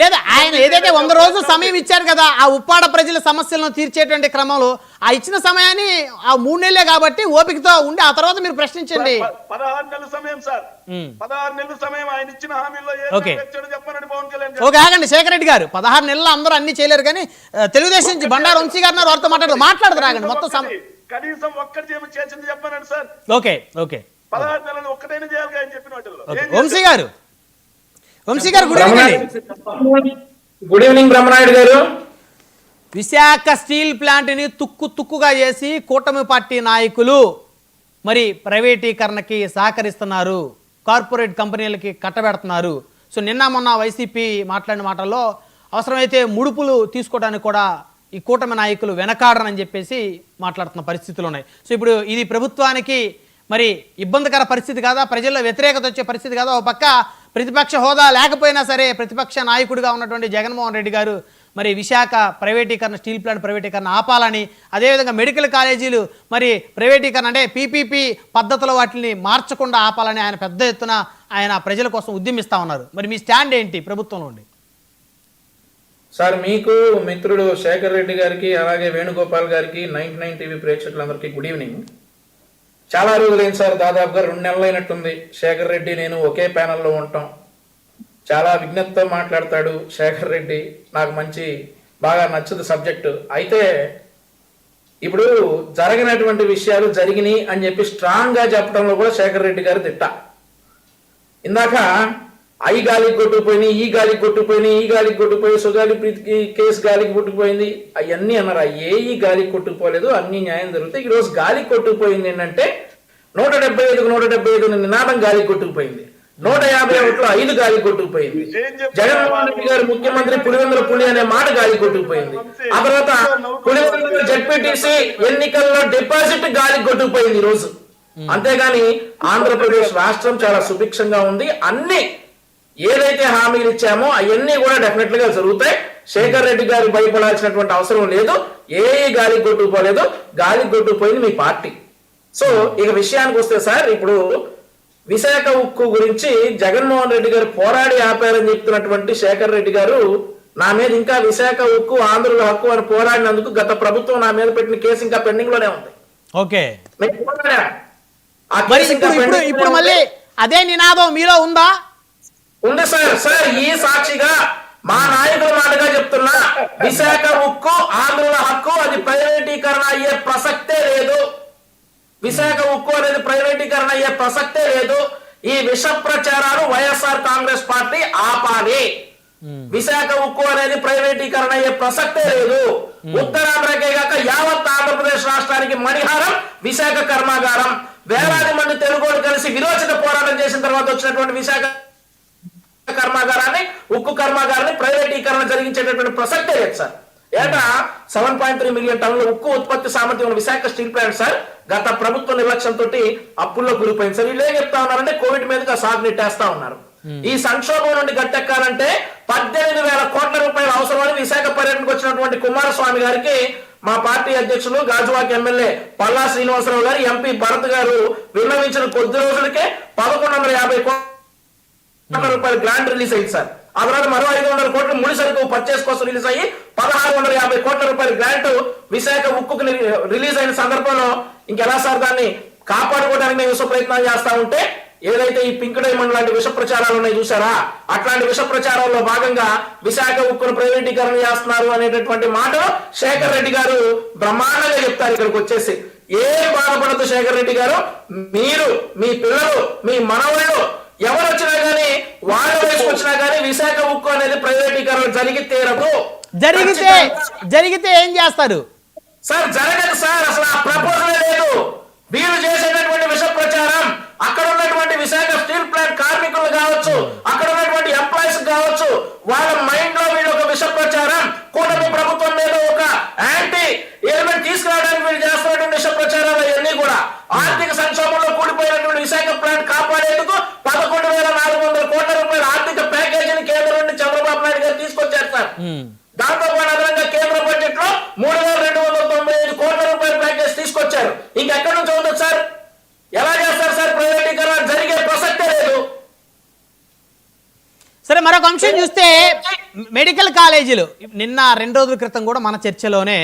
లేదా ఆయన ఏదైతే వంద రోజులు సమయం ఇచ్చారు కదా ఆ ఉప్పాడ ప్రజల సమస్యలను తీర్చేటువంటి క్రమంలో ఆ ఇచ్చిన సమయాన్ని ఆ మూడు నెలలే కాబట్టి ఓపికతో ఉండి ఆ తర్వాత మీరు ప్రశ్నించండి. పదహారు నెలల సమయం సార్. పదహారు నెలల సమయం ఆయన ఇచ్చిన ఓకే. ఓకే ఆగండి శేఖర్ రెడ్డి గారు. పదహారు నెలలు అందరూ అన్ని చేయలేరు కానీ తెలుగుదేశం నుంచి బండారు వంశీ గారు వారితో మాట్లాడదు. మాట్లాడదు రాగండి మొత్తం కనీసం ఒక్కటి చేసింది చెప్పనండి సార్. Okay okay. పదహారు నెలలు ఒక్కటైనా చేయాలి ఆయన చెప్పిన Vamshi garu Vamshi garu good evening. Good evening Brahmanayudu garu. Visakha steel ప్లాంట్ని తుక్కు తుక్కుగా చేసి కూటమి పార్టీ నాయకులు మరి ప్రైవేటీకరణకి సహకరిస్తున్నారు. కార్పొరేట్ కంపెనీలకి కట్టబెడుతున్నారు. సో నిన్న మొన్న వైసీపీ మాట్లాడిన మాటల్లో అవసరమైతే ముడుపులు తీసుకోవడానికి కూడా ఈ కూటమి నాయకులు వెనకాడరని చెప్పేసి మాట్లాడుతున్న పరిస్థితులు ఉన్నాయి. సో ఇప్పుడు ఇది ప్రభుత్వానికి మరి ఇబ్బందికర పరిస్థితి కాదా? ప్రజల్లో వ్యతిరేకత వచ్చే పరిస్థితి కాదా? ఒక పక్క ప్రతిపక్ష హోదా లేకపోయినా సరే ప్రతిపక్ష నాయకుడిగా ఉన్నటువంటి జగన్మోహన్ రెడ్డి గారు మరి విశాఖ ప్రైవేటీకరణ స్టీల్ ప్లాంట్ ప్రైవేటీకరణ ఆపాలని అదేవిధంగా మెడికల్ కాలేజీలు మరి ప్రైవేటీకరణ అంటే పీపీపీ పద్ధతిలో వాటిని మార్చకుండా ఆపాలని ఆయన పెద్ద ఎత్తున ఆయన ప్రజల కోసం ఉద్యమిస్తా ఉన్నారు. మరి మీ స్టాండ్ ఏంటి ప్రభుత్వంలో ఉండి? సార్ మీకు మిత్రుడు శేఖర్ రెడ్డి గారికి అలాగే వేణుగోపాల్ గారికి నైన్టీ నైన్ టీవీ ప్రేక్షకులందరికీ గుడ్ ఈవినింగ్. చాలా రోజులైంది సార్ దాదాపుగా రెండు నెలలు అయినట్టుంది శేఖర్ రెడ్డి నేను ఒకే ప్యానల్లో ఉంటాం. చాలా విజ్ఞతతో మాట్లాడతాడు శేఖర్ రెడ్డి. నాకు మంచి బాగా నచ్చదు సబ్జెక్టు. అయితే ఇప్పుడు జరగనటువంటి విషయాలు జరిగినాయి అని చెప్పి స్ట్రాంగ్గా చెప్పడంలో కూడా శేఖర్ రెడ్డి గారు తిట్ట. ఇందాక ఐ గాలికి కొట్టుకుపోయినాయి ఈ గాలికి కొట్టుకుపోయినాయి ఈ గాలికి కొట్టుకుపోయి సుగాలి ప్రీతికి కేసు గాలికి కొట్టుకుపోయింది. అవన్నీ అన్నారు. ఏ ఈ గాలికి కొట్టుకుపోలేదు అన్ని న్యాయం జరుగుతాయి. ఈ రోజు గాలికి కొట్టుకుపోయింది ఏంటంటే నూట డెబ్బై ఐదుకు నూట డెబ్బై ఐదు నినాదం గాలికి కొట్టుకుపోయింది. నూట యాభై ఒకటిలో ఐదు గాలికి కొట్టుకుపోయింది? జగన్మోహన్ రెడ్డి గారు ముఖ్యమంత్రి పులివెందుల పులి అనే మాట గాలి కొట్టుకుపోయింది. ఆ తర్వాత పులివెందుల జడ్పీటీసీ ఎన్నికల్లో డిపాజిట్ గాలి కొట్టుకుపోయింది ఈ రోజు అంతేగాని ఆంధ్రప్రదేశ్ రాష్ట్రం చాలా సుభిక్షంగా ఉంది. అన్ని ఏదైతే హామీలు ఇచ్చామో అవన్నీ కూడా డెఫినెట్గా జరుగుతాయి. శేఖర్ రెడ్డి గారు భయపడాల్సినటువంటి అవసరం లేదు. ఏ గాలి కొట్టుకుపోలేదు. గాలి కొట్టుకుపోయింది మీ పార్టీ. సో ఇక విషయానికి వస్తే సార్ ఇప్పుడు విశాఖ ఉక్కు గురించి జగన్మోహన్ రెడ్డి గారు పోరాడి ఆపారని చెప్తున్నటువంటి శేఖర్ రెడ్డి గారు నా మీద ఇంకా విశాఖ ఉక్కు ఆంధ్రుల హక్కు అని పోరాడినందుకు గత ప్రభుత్వం నా మీద పెట్టిన కేసు ఇంకా పెండింగ్లోనే ఉంది. ఓకే. ఇప్పుడు మళ్ళీ ఉంది. అదే నినాదం మీలో ఉందా? ఉంది సార్ సార్ ఈ సాక్షిగా మా నాయకుల మాటగా చెప్తున్నా. విశాఖ ఉక్కు ఆంధ్రుల హక్కు అది ప్రైవేటీకరణ అయ్యే ప్రసక్తే లేదు. విశాఖ ఉక్కు అనేది ప్రైవేటీకరణ అయ్యే ప్రసక్తే లేదు. ఈ విష ప్రచారాలు వైఎస్ఆర్ కాంగ్రెస్ పార్టీ ఆపాలి. విశాఖ ఉక్కు అనేది ప్రైవేటీకరణ అయ్యే ప్రసక్తే లేదు. ఉత్తరాంధ్రకే కాక యావత్ ఆంధ్రప్రదేశ్ రాష్ట్రానికి మణిహారం విశాఖ కర్మాగారం. వేలాది మంది తెలుగులు కలిసి విరోచిత పోరాటం చేసిన తర్వాత వచ్చినటువంటి విశాఖ కర్మాగారాన్ని ఉక్కు కర్మాగారాన్ని ప్రైవేటీకరణ జరిగించేటటువంటి ప్రసక్తే లేదు సార్. ఏటా సెవెన్ పాయింట్ త్రీ మిలియన్ టన్నుల ఉక్కు ఉత్పత్తి సామర్థ్యం ఉన్న విశాఖ స్టీల్ ప్లాంట్ సార్ గత ప్రభుత్వ నిర్లక్ష్యం తోటి అప్పుల్లో గురిపోయింది సార్. వీళ్ళు ఏం చెప్తా ఉన్నారంటే కోవిడ్ మీదుగా సాగు నెట్టేస్తా ఉన్నారు ఈ సంక్షోభం నుండి గట్టెక్కాలంటే పద్దెనిమిది వేల కోట్ల రూపాయలు అవసరమని విశాఖ పర్యటనకు వచ్చినటువంటి కుమారస్వామి గారికి మా పార్టీ అధ్యక్షులు గాజువాక ఎమ్మెల్యే పల్లా శ్రీనివాసరావు గారు ఎంపీ భరత్ గారు విన్నవించిన కొద్ది రోజులకే పదకొండు వందల యాభై కోట్ల కోట్ల రూపాయలు గ్రాంట్ రిలీజ్ అయింది సార్. ఆ తర్వాత మరో ఐదు వందల కోట్లు ముడి సరుకు పర్చేస్ కోసం రిలీజ్ అయ్యి పదహారు వందల యాభై కోట్ల రూపాయల గ్రాంట్ విశాఖ ఉక్కుకు రిలీజ్ అయిన సందర్భంలో ఇంకెలా సార్ దాన్ని కాపాడుకోవడానికి మేము విశ్వ ప్రయత్నాలు చేస్తా ఉంటే ఏదైతే ఈ పింక్ డైమండ్ లాంటి విష ప్రచారాలు ఉన్నాయి చూసారా అట్లాంటి విష ప్రచారాల్లో భాగంగా విశాఖ ఉక్కును ప్రైవేటీకరణ చేస్తున్నారు అనేటటువంటి మాట శేఖర్ రెడ్డి గారు బ్రహ్మాండంగా చెప్తారు ఇక్కడికి వచ్చేసి. ఏ బాధపడదు శేఖర్ రెడ్డి గారు మీరు మీ పిల్లలు మీ మనవళ్ళు ఎవరు వచ్చినా గానీ వాళ్ళ వచ్చినా గానీ విశాఖ ఉక్కు అనేది ప్రైవేటీకరణ జరిగి తీరదు జరిగితే జరిగితే ఏం చేస్తారు? సార్ జరగదు సార్ అసలు ఆ ప్రపోజల్ లేదు. వీళ్ళు చేసేటటువంటి విష ప్రచారం అక్కడ ఉన్నటువంటి విశాఖ స్టీల్ ప్లాంట్ కార్మికులు కావచ్చు అక్కడ ఉన్నటువంటి ఎంప్లాయీస్ కావచ్చు వాళ్ళ మైండ్లో వీళ్ళు ఒక విష ప్రచారం కూటమి ప్రభుత్వం మీద ఒక యాంటీ ఎలిమెంట్ తీసుకురావడానికి వీళ్ళు చేస్తున్నటువంటి విష ప్రచారాలు ఇవన్నీ కూడా ఆర్థిక సంక్షోభంలో కూలిపోయినటువంటి విశాఖ ప్లాంట్ కాపాడేందుకు పదకొండు వేల నాలుగు వందల కోట్ల రూపాయల ఆర్థిక ప్యాకేజీని కేంద్రం నుండి చంద్రబాబు నాయుడు గారు తీసుకొచ్చారు సార్ దాంతో పాటు అదనంగా కేంద్ర బడ్జెట్లో మూడు వేల రెండు వందల తొంభై ఐదు కోట్ల రూపాయల ప్యాకేజ్ తీసుకొచ్చారు. ఇంకెక్కడి నుంచి ఉండదు సార్? ఎలా చేస్తారు సార్ ప్రైవేటీకరణ? జరిగే ప్రసక్తే లేదు. సరే మరొక అంశం చూస్తే చూస్తే మెడికల్ కాలేజీలు. నిన్న రెండు రోజుల క్రితం కూడా మన చర్చలోనే